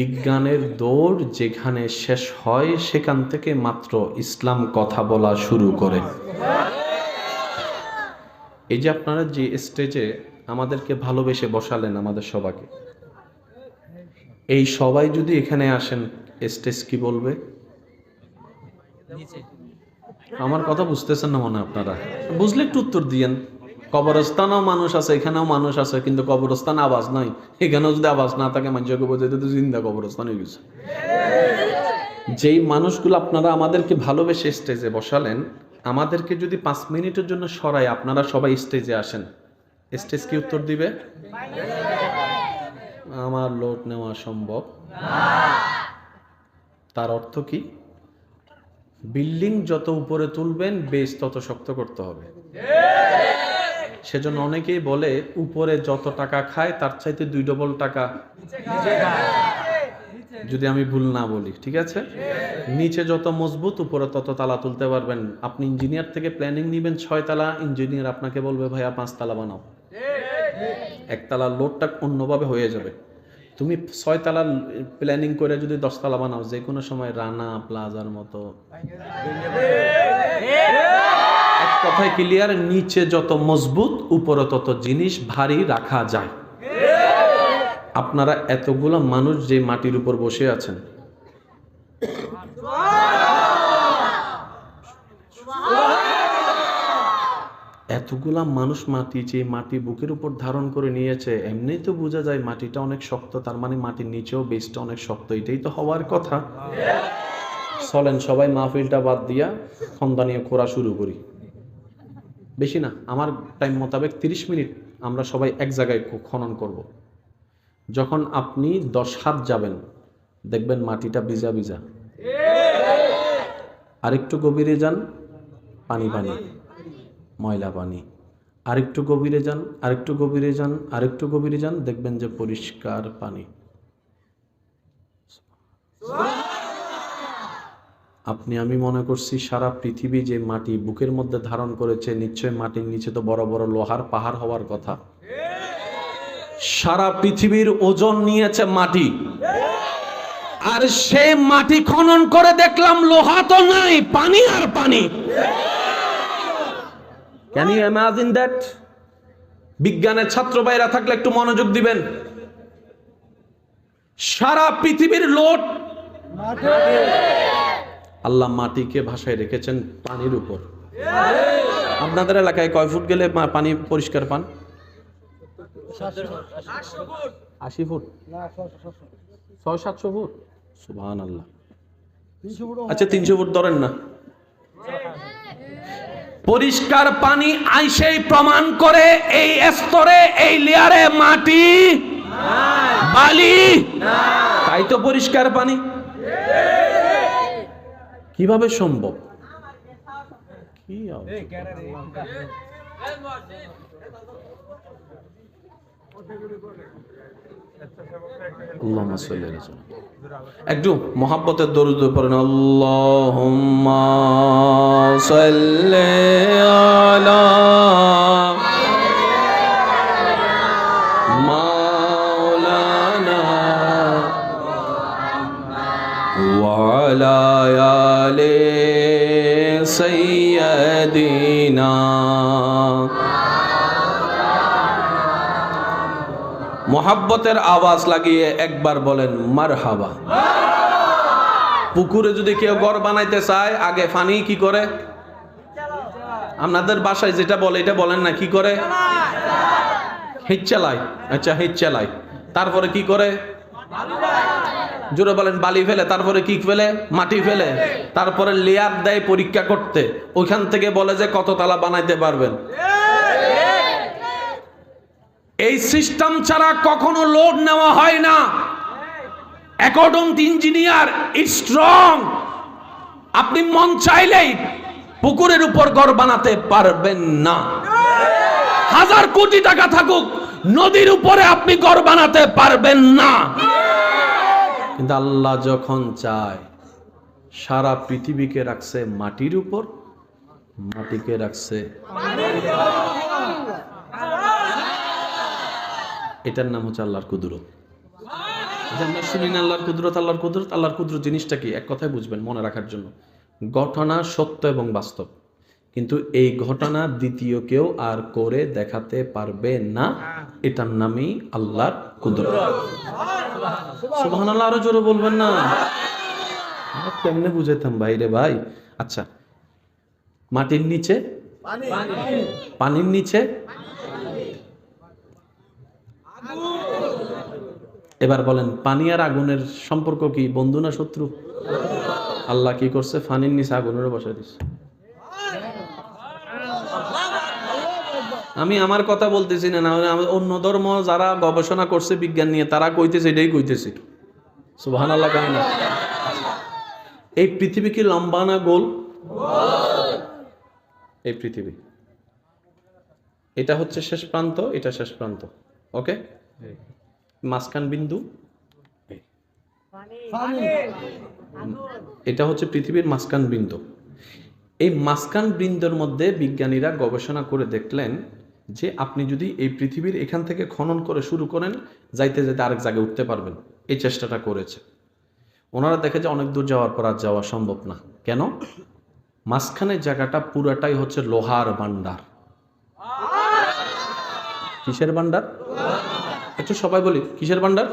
বিজ্ঞানের দৌড় যেখানে শেষ হয়, সেখান থেকে মাত্র ইসলাম কথা বলা শুরু করে। এই যে আপনারা যে স্টেজে আমাদেরকে ভালোবেসে বসালেন আমাদের সবাকে এই সবাই যদি এখানে আসেন স্টেজ কি বলবে? আমার কথা বুঝতেছেন না মনে আপনারা। বুঝলে একটু উত্তর দিয়েন। কবরস্থানেও মানুষ আছে, এখানেও মানুষ আছে, কিন্তু কবরস্থান আওয়াজ নাই। এখানেও যদি আওয়াজ না থাকে মানুষকে বোঝাই তো জিন্দা কবরস্থান হয়ে গেছে। যেই মানুষগুলো আপনারা আমাদেরকে ভালোবেসে স্টেজে বসালেন, আমাদেরকে যদি পাঁচ মিনিটের জন্য সরাই আপনারা সবাই স্টেজে আসেন। স্টেজ কি উত্তর দিবে? আমার লোড নেওয়া সম্ভব। তার অর্থ কি? বিল্ডিং যত উপরে তুলবেন বেশ তত শক্ত করতে হবে। সেজন্য অনেকেই বলে, উপরে যত টাকা খায়, তার চাইতে দুই ডবল টাকা যদি আমি ভুল না বলি, ঠিক আছে? নিচে যত মজবুত, উপরে তত তালা তুলতে পারবেন। আপনি ইঞ্জিনিয়ার থেকে প্ল্যানিং নিবেন, ছয় তালা। ইঞ্জিনিয়ার আপনাকে বলবে, ভাইয়া, পাঁচ তালা বানাও। একতলা লোডটা অন্যভাবে হয়ে যাবে। তুমি ছয় তালা প্ল্যানিং করে যদি দশতলা বানাও, যে কোনো সময় রানা প্লাজার মতো। কথায় ক্লিয়ার নিচে যত মজবুত, উপরে তত জিনিস ভারী রাখা যায়। আপনারা এতগুলো মানুষ যে মাটির উপর বসে আছেন। এতগুলা মানুষ মাটি যে মাটি বুকের উপর ধারণ করে নিয়েছে এমনিই তো বোঝা যায় মাটিটা অনেক শক্ত, তার মানে মাটির নিচেও বেসটা অনেক শক্ত, এটাই তো হওয়ার কথা। চলেন সবাই মাহফিলটা বাদ দিয়া খন্দা নিয়ে খোরা শুরু করি। বেশি না, আমার টাইম মোতাবেক তিরিশ মিনিট আমরা সবাই এক জায়গায় খনন করব। যখন আপনি দশ হাত যাবেন, দেখবেন মাটিটা ভিজা ভিজা। আরেকটু গভীরে যান, পানি পানি, ময়লা পানি। আরেকটু গভীরে যান, আরেকটু গভীরে যান, আরেকটু গভীরে যান, দেখবেন যে পরিষ্কার পানি। আপনি, আমি মনে করছি সারা পৃথিবী যে মাটি বুকের মধ্যে ধারণ করেছে, নিশ্চয় মাটির নিচে তো বড় বড় লোহার পাহাড় হওয়ার কথা। সারা পৃথিবীর ওজন নিয়েছে মাটি। আর সে মাটি খনন করে দেখলাম লোহা তো নাই, পানি আর পানি। ক্যান ইউ ইমাজিন দ্যাট বিজ্ঞানের ছাত্র ভাইরা থাকলে একটু মনোযোগ দিবেন। সারা পৃথিবীর লোড আল্লাহ মাটিকে ভাষায় রেখেছেন পানির উপর। আপনাদের এলাকায় কয় ফুট গেলে পানি পরিষ্কার পান? আশি ফুট? ছয় সাতশো ফুট? সুবহান আল্লাহ আচ্ছা তিনশো ফুট ধরেন না। পরিষ্কার পানি আইসেই প্রমাণ করে এই স্তরে, এই লেয়ারে মাটি বালি তাই তো পরিষ্কার পানি। কীভাবে সম্ভব? কি একটু মহাব্বতের দরুদ পড়েন। আল্লাহ মাওলানা ওয়ালা মোহাব্বতের আওয়াজ লাগিয়ে একবার বলেন মার হাবা পুকুরে যদি কেউ ঘর বানাইতে চায়, আগে ফানি কি করে? আপনাদের বাসায় যেটা বলে, এটা বলেন না, কি করে? হিট চালায়। আচ্ছা হিট চালায়। তারপরে কি করে? জোরে বলেন, বালি ফেলে, তারপরে কি ফেলে? মাটি ফেলে। তারপরে লেয়ার দেয় পরীক্ষা করতে। ওইখান থেকে বলে যে কত তালা বানাইতে পারবেন। এই সিস্টেম ছাড়া কখনো লোড নেওয়া হয় না। অ্যাকর্ডিং ইঞ্জিনিয়ার স্ট্রং আপনি মন চাইলেই পুকুরের উপর ঘর বানাতে পারবেন না। হাজার কোটি টাকা থাকুক, নদীর উপরে আপনি ঘর বানাতে পারবেন না। কিন্তু আল্লাহ যখন চায় সারা পৃথিবীকে রাখছে মাটির উপর মাটিকে রাখছে এটার নাম হচ্ছে আল্লাহর কুদরত। আমরা শুনি না আল্লাহর কুদরত আল্লাহর কুদরত আল্লাহর কুদরত জিনিসটা কি? এক কথায় বুঝবেন মনে রাখার জন্য। ঘটনা সত্য এবং বাস্তব। কিন্তু এই ঘটনা দ্বিতীয় কেউ আর করে দেখাতে পারবে না। এটার নামই আল্লাহর কুদরত। সুবহানাল্লাহ। আরও জোরে বলবেন না। কেমনে বুঝাইতাম ভাই? আচ্ছা মাটির নিচে? পানির নিচে? এবার বলেন পানি আর আগুনের সম্পর্ক কি? বন্ধু না শত্রু? আল্লাহ কি করছে? পানির নিচে আগুনের বসে দিচ্ছে আমি আমার কথা বলতেছি না না অন্য ধর্ম যারা গবেষণা করছে বিজ্ঞান নিয়ে তারা কইতেছে এটাই কইতেছে। সুবহান আল্লাহ কেন এই পৃথিবী কি লম্বা না গোল? এই পৃথিবী। এটা হচ্ছে শেষ প্রান্ত এটা শেষ প্রান্ত। ওকে? মাঝখান বিন্দু। এটা হচ্ছে পৃথিবীর মাঝখান বিন্দু। এই মাঝখান বৃন্দর মধ্যে বিজ্ঞানীরা গবেষণা করে দেখলেন যে আপনি যদি এই পৃথিবীর এখান থেকে খনন করে শুরু করেন, যাইতে যাইতে আরেক জায়গায় উঠতে পারবেন। এই চেষ্টাটা করেছে। ওনারা দেখে যে অনেক দূর যাওয়ার পর আর যাওয়া সম্ভব না। কেন? মাঝখানের জায়গাটা পুরাটাই হচ্ছে লোহার ভান্ডার কিসের ভান্ডার একটু সবাই বলি, কিসের ভান্ডার